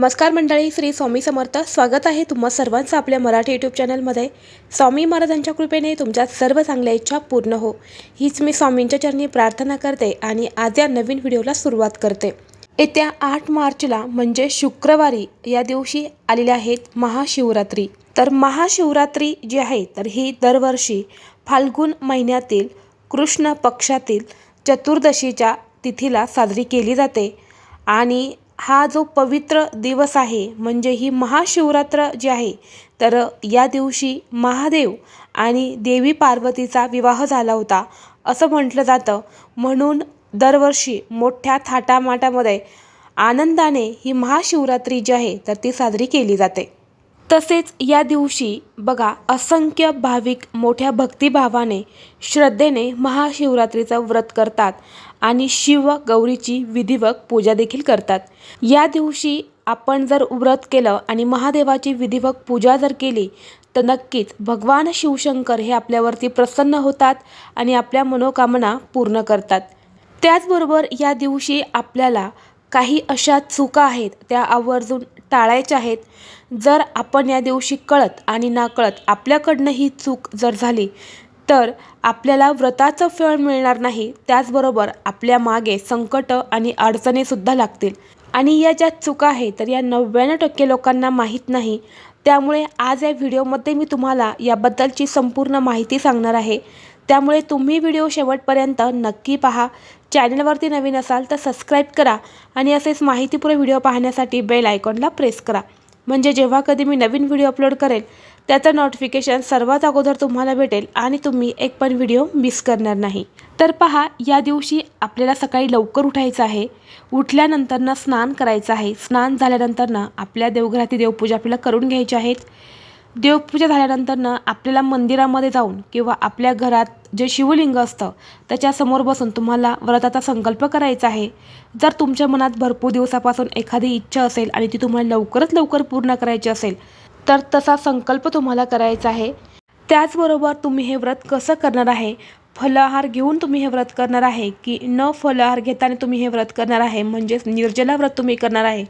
नमस्कार मंडळी श्री स्वामी समर्थ. स्वागत आहे तुम्हा सर्वांचं आपल्या मराठी यूट्यूब चॅनलमध्ये स्वामी महाराजांच्या कृपेने तुमच्या सर्व चांगल्या इच्छा पूर्ण हो. हीच मी स्वामींच्या चरणी प्रार्थना करते आणि आज या नवीन व्हिडिओला सुरुवात करते. येत्या आठ मार्चला म्हणजे शुक्रवारी या दिवशी आलेल्या आहेत महाशिवरात्री. तर महाशिवरात्री जी आहे तर ही दरवर्षी फाल्गुन महिन्यातील कृष्ण पक्षातील चतुर्दशीच्या तिथीला साजरी केली जाते. आणि हा जो पवित्र दिवस आहे म्हणजे ही महाशिवरात्र जी आहे तर या दिवशी महादेव आणि देवी पार्वतीचा विवाह झाला होता असं म्हटलं जातं. म्हणून दरवर्षी मोठ्या थाटामाटामध्ये आनंदाने ही महाशिवरात्री जी आहे तर ती साजरी केली जाते. तसेच या दिवशी बघा असंख्य भाविक मोठ्या भक्तिभावाने श्रद्धेने महाशिवरात्रीचं व्रत करतात आणि शिव गौरीची विधिवत पूजा देखील करतात. या दिवशी आपण जर व्रत केलं आणि महादेवाची विधिवत पूजा जर केली तर नक्कीच भगवान शिवशंकर हे आपल्यावरती प्रसन्न होतात आणि आपल्या मनोकामना पूर्ण करतात. त्याचबरोबर या दिवशी आपल्याला काही अशा चुका आहेत त्या आवर्जून टाळायच्या आहेत. जर आपण या दिवशी कळत आणि नाकळत आपल्याकडनं ही चूक जर झाली तर आपल्याला व्रताचं फळ मिळणार नाही. त्याचबरोबर आपल्या मागे संकट आणि अडचणीसुद्धा लागतील. आणि या ज्या चुका आहेत तर या नव्याण्णव टक्के लोकांना माहीत नाही. त्यामुळे आज या व्हिडिओमध्ये मी तुम्हाला याबद्दलची संपूर्ण माहिती सांगणार आहे. त्यामुळे तुम्ही व्हिडिओ शेवटपर्यंत नक्की पहा. चॅनलवरती नवीन असाल तर सबस्क्राईब करा आणि असेच माहितीपूर्ण व्हिडिओ पाहण्यासाठी बेल आयकॉनला प्रेस करा. म्हणजे जेव्हा कधी मी नवीन व्हिडिओ अपलोड करेल त्याचं नोटिफिकेशन सर्वात अगोदर तुम्हाला भेटेल आणि तुम्ही एक पण व्हिडिओ मिस करणार नाही. तर पहा या दिवशी आपल्याला सकाळी लवकर उठायचं आहे. उठल्यानंतरनं स्नान करायचं आहे. स्नान झाल्यानंतरनं आपल्या देवघरातील देवपूजा आपल्याला करून घ्यायची आहेत. देवपूजा झाल्यानंतरनं आपल्याला मंदिरामध्ये जाऊन किंवा आपल्या घरात जे शिवलिंग असतं त्याच्यासमोर बसून तुम्हाला व्रताचा संकल्प करायचा आहे. जर तुमच्या मनात भरपूर दिवसापासून एखादी इच्छा असेल आणि ती तुम्हाला लवकरच लवकर पूर्ण करायची असेल तर तसा संकल्प तुम्हाला करायचा आहे. त्याचबरोबर तुम्ही हे व्रत कसं करणार आहे? फलाहार घेऊन तुम्ही हे व्रत करणार आहे की न फलाहार घेताना तुम्ही हे व्रत करणार आहे? म्हणजेच निर्जला व्रत तुम्ही करणार आहे.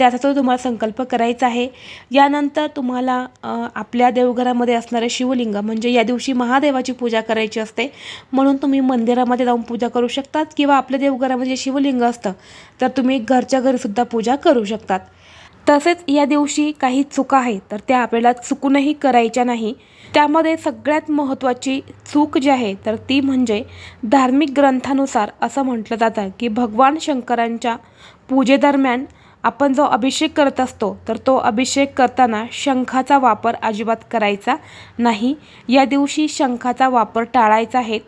त्याचा तो तुम्हाला संकल्प करायचा आहे. यानंतर तुम्हाला आपल्या देवघरामध्ये असणारे शिवलिंग म्हणजे या दिवशी महादेवाची पूजा करायची असते. म्हणून तुम्ही मंदिरामध्ये जाऊन पूजा करू शकतात किंवा आपल्या देवघरामध्ये जे शिवलिंग असतं तर तुम्ही घरच्या घरीसुद्धा पूजा करू शकतात. तसेच या दिवशी काही चुका आहेत तर त्या आपल्याला चुकूनही करायच्या नाही. त्यामध्ये सगळ्यात महत्त्वाची चूक जी आहे तर ती म्हणजे धार्मिक ग्रंथानुसार असं म्हटलं जातं की भगवान शंकरांच्या पूजेदरम्यान आपण जो अभिषेक करत असतो तर तो अभिषेक करताना शंखाचा वापर अजिबात करायचा नाही. या दिवशी शंखाचा वापर टाळायचा आहे.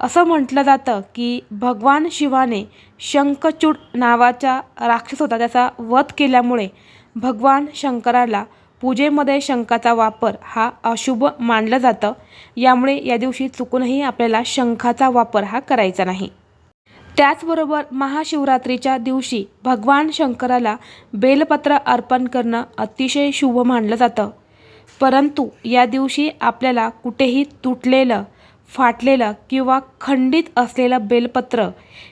असं म्हटलं जातं की भगवान शिवाने शंखचूड नावाचा राक्षस होता त्याचा वध केल्यामुळे भगवान शंकराला पूजेमध्ये शंखाचा वापर हा अशुभ मानलं जातं. यामुळे या दिवशी चुकूनही आपल्याला शंखाचा वापर हा करायचा नाही. त्याचबरोबर महाशिवरात्रीच्या दिवशी भगवान शंकराला बेलपत्र अर्पण करणं अतिशय शुभ मानलं जातं. परंतु या दिवशी आपल्याला कुठेही तुटलेलं फाटलेलं किंवा खंडित असलेलं बेलपत्र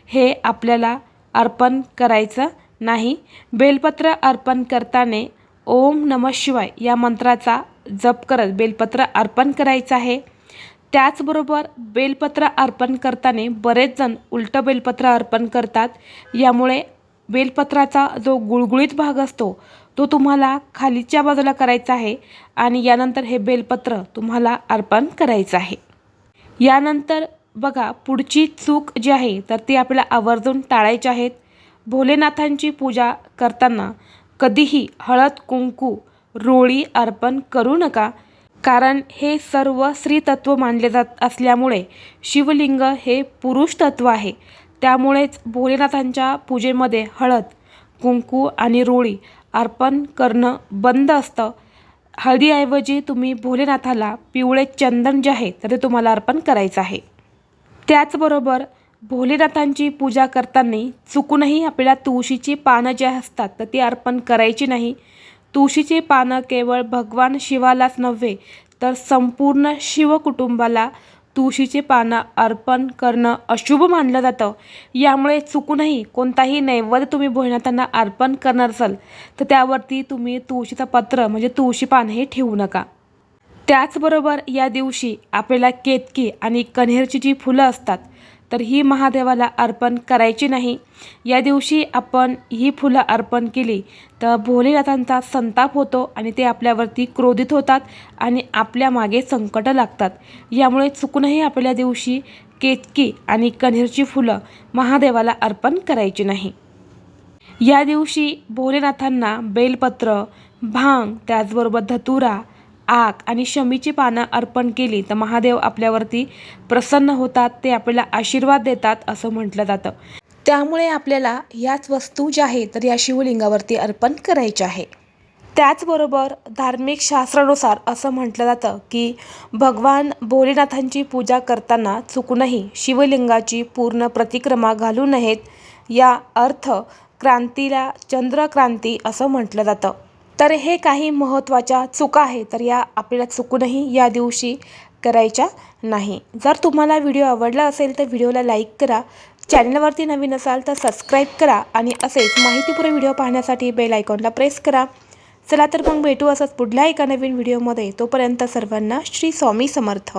हे आपल्याला अर्पण करायचं नाही. बेलपत्र अर्पण करताना ओम नमः शिवाय या मंत्राचा जप करत बेलपत्र अर्पण करायचं आहे. त्याचबरोबर बेलपत्र अर्पण करताना बरेच जण उलटं बेलपत्र अर्पण करतात. यामुळे बेलपत्राचा जो गुळगुळीत भाग असतो तो तुम्हाला खालीच्या बाजूला करायचा आहे आणि यानंतर हे बेलपत्र तुम्हाला अर्पण करायचं आहे. यानंतर बघा पुढची चूक जी आहे तर ती आपल्याला आवर्जून टाळायची आहेत भोलेनाथांची पूजा करताना कधीही हळद कुंकू रोळी अर्पण करू नका. कारण हे सर्व स्त्रीतत्व मानले जात असल्यामुळे शिवलिंग हे पुरुष तत्व आहे. त्यामुळेच भोलेनाथांच्या पूजेमध्ये हळद कुंकू आणि रोळी अर्पण करणं बंद असतं. हळदीऐवजी तुम्ही भोलेनाथाला पिवळे चंदन जे आहे तर ते तुम्हाला अर्पण करायचं आहे. त्याचबरोबर भोलेनाथांची पूजा करताना चुकूनही आपल्याला तुळशीची पानं जी असतात तर ती अर्पण करायची नाही. तुळशीची पानं केवळ भगवान शिवालाच नव्हे तर संपूर्ण शिवकुटुंबाला तुळशीचे पानं अर्पण करणं अशुभ मानलं जातं. यामुळे चुकूनही कोणताही नैवेद्य तुम्ही भोलेनाथांना अर्पण करणार असाल तर त्यावरती तुम्ही तुळशीचं पत्र म्हणजे तुळशी पान हे ठेवू नका. त्याचबरोबर या दिवशी आपल्याला केतकी आणि कण्हेरची जी फुलं असतात तर ही महादेवाला अर्पण करायची नाही. या दिवशी आपण ही फुलं अर्पण केली तर भोलेनाथांचा संताप होतो आणि ते आपल्यावरती क्रोधित होतात आणि आपल्या मागे संकट लागतात. यामुळे चुकूनही आपल्या दिवशी केतकी आणि कण्हेरची फुलं महादेवाला अर्पण करायची नाही. या दिवशी भोलेनाथांना बेलपत्र भांग त्याचबरोबर धतुरा आक आणि शमीची पानं अर्पण केली तर महादेव आपल्यावरती प्रसन्न होतात ते आपल्याला आशीर्वाद देतात असं म्हटलं जातं. त्यामुळे आपल्याला याच वस्तू ज्या आहेत तर या शिवलिंगावरती अर्पण करायच्या आहे. त्याचबरोबर धार्मिक शास्त्रानुसार असं म्हटलं जातं की भगवान भोलेनाथांची पूजा करताना चुकूनही शिवलिंगाची पूर्ण प्रतिक्रमा घालू नयेत या अर्थ क्रांतीला चंद्रक्रांती असं म्हटलं जातं. तर हे काही महत्त्वाच्या चुका आहे तर या आपल्याला चुकूनही या दिवशी करायच्या नाही. जर तुम्हाला व्हिडिओ आवडला असेल तर व्हिडिओला लाईक करा चॅनलवरती नवीन असाल तर सबस्क्राईब करा आणि असेच माहितीपूर्ण व्हिडिओ पाहण्यासाठी बेल आयकॉनला प्रेस करा. चला तर मग भेटू असंच पुढल्या एका नवीन व्हिडिओमध्ये. तोपर्यंत सर्वांना श्री स्वामी समर्थ.